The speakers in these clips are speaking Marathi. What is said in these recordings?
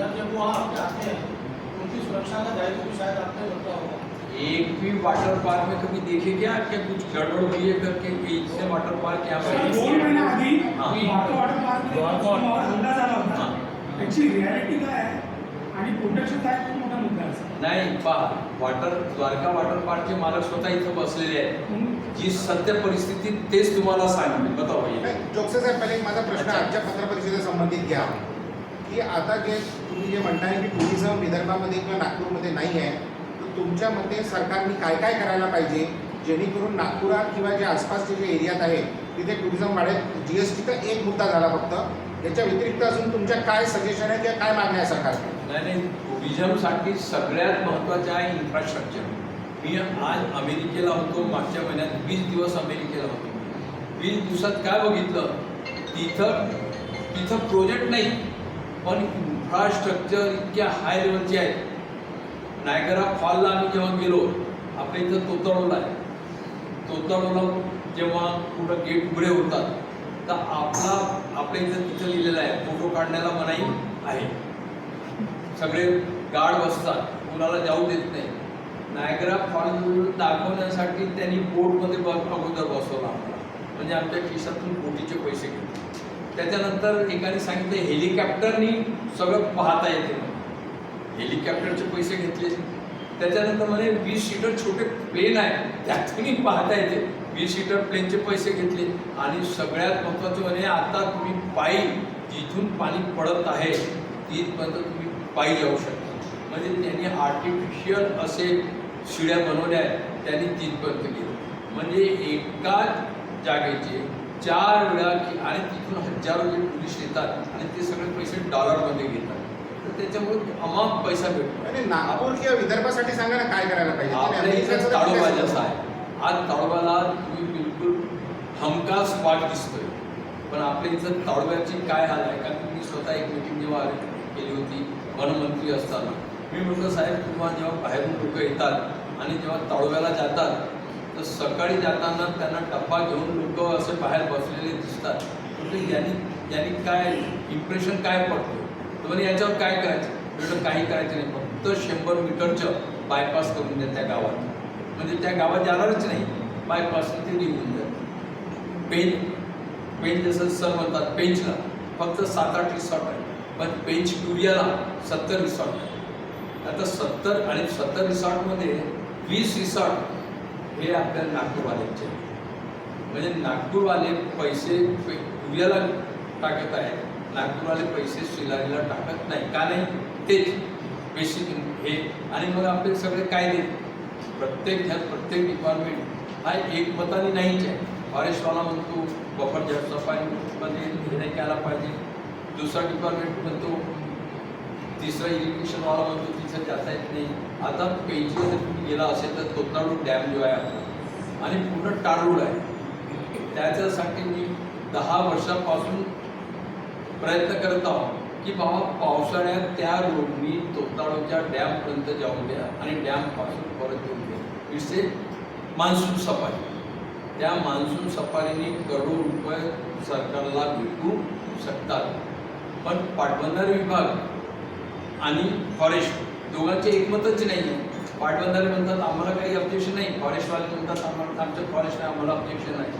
जब जब वो आपके आते हैं उनकी सुरक्षा का दायित्व भी शायद आपने रखा होगा। एक भी वाटर पार्क में कभी देखे क्या कि कुछ गड़बड़ हुई है करके कि इससे वाटर पार्क यहाँ सर, पर दोन महिन्या आधी हाँ. वॉटर हल्ला होता हाँ. त्याची रियालिटी काय आहे आणि प्रोटेक्शन काय खूप मोठा मुद्दा आहे नाही पहा वॉटर द्वारका वॉटर पार्कचे मालक स्वतः इथं बसलेले आहेत म्हणून जी सत्य परिस्थिती तेच तुम्हाला सांगते बताओ भैया। नाही, जोगसे साहेब पहिले माझा प्रश्न अच्छा. आजच्या पत्रपरिषदेशी संबंधित घ्या. की आता जे तुम्ही जे म्हणताय की टुरिझम विदर्भामध्ये किंवा नागपूरमध्ये नाही आहे तर तुमच्या मते सरकारने काय काय करायला पाहिजे? जेणेकरून नागपुरात किंवा जे आसपासचे जे एरियात आहे तिथे टुरिझम वाढेल? जी एस टीचा एक मुद्दा झाला फक्त. याच्या व्यतिरिक्त अजून तुमच्या काय सजेशन आहे किंवा काय मागण्या आहे सरकारकडे नाही नाही. टुरिझमसाठी सगळ्यात महत्त्वाचं आहे इन्फ्रास्ट्रक्चर मी आज अमेरिकेला होतो मागच्या महिन्यात वीस दिवस अमेरिकेला होतो. वीस दिवसात काय बघितलं? तिथं तिथं प्रोजेक्ट नाही. पण इन्फ्रास्ट्रक्चर इतक्या हाय लेवलचे आहेत. नायगरा फॉलला आम्ही जेव्हा गेलो आपल्या इथं तोतडोला आहे. तोतडोला जेव्हा कुठं गेट उघडे होतात तर आपला आपल्या इथं तिथं लिहिलेलं आहे फोटो काढण्याला मनाई आहे. सगळे गार्ड बसतात कुणाला जाऊ देत नाही. नायगरा फॉल दाखवण्यासाठी त्यांनी बोटमध्ये ब अगोदर बसवला आम्हाला. म्हणजे आमच्या खिशातून बोटीचे पैसे घेतले त्याच्यानंतर एकाने सांगितलं हेलिकॉप्टरनी सगळं पाहता येते. हेलिकॉप्टरचे पैसे घेतले. त्याच्यानंतर म्हणे वीस सीटर छोटे प्लेन आहे त्यातूनही पाहता येते. वीस सीटर प्लेनचे पैसे घेतले. आणि सगळ्यात महत्त्वाचं म्हणे आता तुम्ही पायी जिथून पाणी पडत आहे तिथपर्यंत तुम्ही पायी जाऊ शकता. म्हणजे त्यांनी आर्टिफिशियल असे शिड्या बनवल्या आहेत त्यांनी तिथपर्यंत गेलं. म्हणजे एकाच जागेचे चार वेळा की आणि तिथून हजारो जे टुरिस्ट येतात आणि ते सगळे पैसे डॉलरमध्ये घेतात. तर त्याच्यामुळे अमाप पैसा भेटतो. आणि नागपूर किंवा विदर्भासाठी सांगा ना काय करायला पाहिजे. आपल्या तुम्ही इथं अमेरिकेचं ताडोबा जसा आहे. आज ताडोबाला तुम्ही बिलकुल हमखास वाट दिसतोय. पण आपल्या इथं ताडोब्याची काय हाल आहे? कारण मी स्वतः एक मिटिंग जेव्हा केली होती वनमंत्री असताना. मी म्हटलं साहेब तुम्हाला जेव्हा बाहेरून लोक येतात आणि जेव्हा ताडोब्याला जातात तर सकाळी जाताना त्यांना डब्बा घेऊन लोक असे बाहेर बसलेले दिसतात. म्हटलं यांनी यांनी काय इम्प्रेशन काय पडतो? तर याच्यावर काय करायचं? काही करायचं नाही. फक्त शंभर मीटरचं बायपास करून द्या त्या गावात. म्हणजे त्या गावात जाणारच नाही. बायपासने ते निघून द्या. पेन पेन जसं सर म्हणतात पेंचला फक्त सात आठ रिसॉर्ट आहे पण पेंच टुरियाला सत्तर रिसॉर्ट आहे आता सत्तर आणि सत्तर रिसॉर्टमध्ये वीस रिसॉर्ट हे आपल्या नागपूरवाल्यांचे. म्हणजे नागपूरवाले पैसे पे- टाकत आहेत. नागपूरवाले पैसे शिलारीला टाकत नाही. का नाही? तेच. बेसिक हे. आणि मग आपले सगळे कायदे. प्रत्येक ह्या प्रत्येक डिपार्टमेंट हा एकमताने नाहीच आहे. फॉरेस्टवाला म्हणतो बफर सफारीमध्ये हे नाही केला पाहिजे. दुसरा डिपार्टमेंट म्हणतो तिसरा इरिगेशनवाला म्हणतो तिथं जाता येत नाही. आता पेंचला जर तुम्ही गेला असेल तर तोताळू डॅम जो आहे आपला आणि पूर्ण टाळूड आहे. त्याच्यासाठी मी दहा वर्षापासून प्रयत्न करत आहोत की बाबा पावसाळ्यात त्या रोडनी तोताळूच्या डॅमपर्यंत जाऊ द्या आणि डॅमपासून परत येऊ द्या. विषय मान्सून सफारी. त्या मान्सून सफारीने करोड रुपये सरकारला भेटू शकतात. पण पाटबंधारे विभाग आणि फॉरेस्ट. दोघांचे एकमतच नाही. आहे पाटबंधारे म्हणतात आम्हाला काही ऑब्जेक्शन नाही. फॉरेस्टवाले म्हणतात आम्हाला आमचं फॉरेस्ट नाही आम्हाला ऑब्जेक्शन नाही.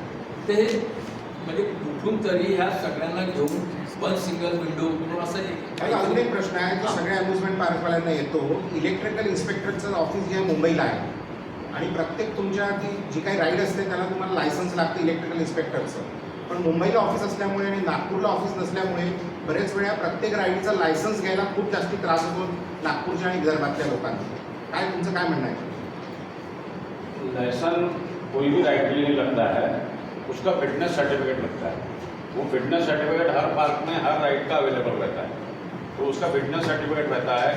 ते म्हणजे कुठून तरी ह्या सगळ्यांना घेऊन वन सिंगल विंडो म्हणून असं एक अजून एक प्रश्न आहे जो सगळ्या अम्युजमेंट पार्कवाल्यांना येतो इलेक्ट्रिकल इन्स्पेक्टरचं ऑफिस जे आहे मुंबईला आहे आणि प्रत्येक तुमच्या ती जी काही राईड असते त्याला तुम्हाला लायसन्स लागतं इलेक्ट्रिकल इन्स्पेक्टरचं पण मुंबईला ऑफिस असल्यामुळे आणि नागपूरला ऑफिस नसल्यामुळे बरेच वेळा प्रत्येक राईडचा लायसन्स घ्यायला खूप जास्त त्रास होतो नागपूरच्या आणि विदर्भातल्या लोकांना. काय तुमचं काय म्हणणं आहे? लाइसन कोई भी राइड के लिए नहीं लगता है उसका फिटनेस सर्टिफिकेट लगता है। वो फिटनेस सर्टिफिकेट हर पार्क में हर राइड का अवेलेबल रहता है। तो उसका फिटनेस सर्टिफिकेट रहता है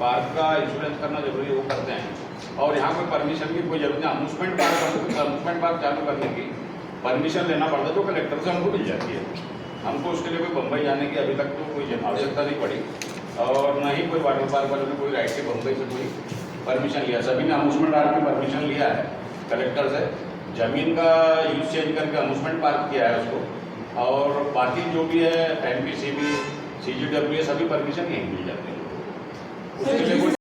पार्क का इंश्योरेंस करना जरूरी वो करते हैं। और यहाँ कोई परमिशन की कोई जरूरत नहीं अम्यूजमेंट पार्क अम्यूजमेंट पार्क चालू करने की परमिशन लेना पड़ता है जो कलेक्टर से हमको मिल जाती है। हमको उसके लिए कोई बम्बई जाने की अभी तक तो कोई आवश्यकता नहीं पड़ी। और न ही कोई वाटर पार्क वालों ने कोई राइड की बम्बई से कोई परमिशन लिया। सभी ने अम्यूजमेंट पार्क की परमिशन लिया है कलेक्टर से। ज़मीन का यूज़ चेंज करके अम्यूजमेंट पार्क किया है उसको। और बाकी जो भी है M P C B C G W सभी परमिशन यहीं मिल जाते हैं। उसके लिए कोई